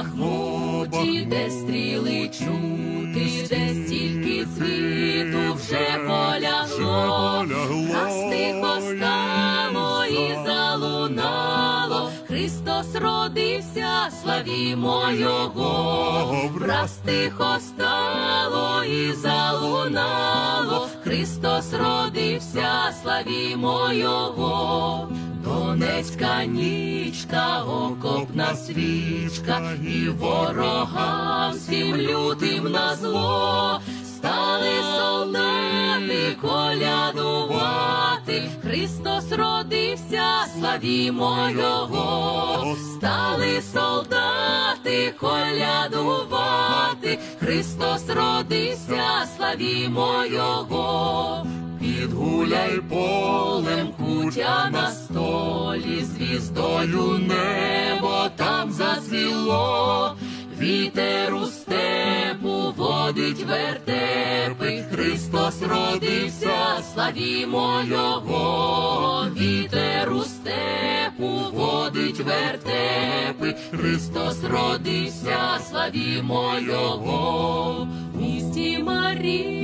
Бахмуті, де стріли чути, де стільки цвіту вже полягло, нас тихо стало і залунало, Христос родився, славімо Його, враз тихо стало і залунало, Христос родився, славімо Його. Донецька нічка, окопна свічка, і ворогам всім лютим на зло, стали солдати колядувати, Христос родився, славімо Його, стали солдати колядувати, Христос родився, славімо Його. Підгуляй полем кутя на столі, звіздою небо там зацвіло, вітер у степу водить вертепи, Христос родився, славімо Його, вітер у степу водить вертепи, Христос родився, славімо Його, місті Марії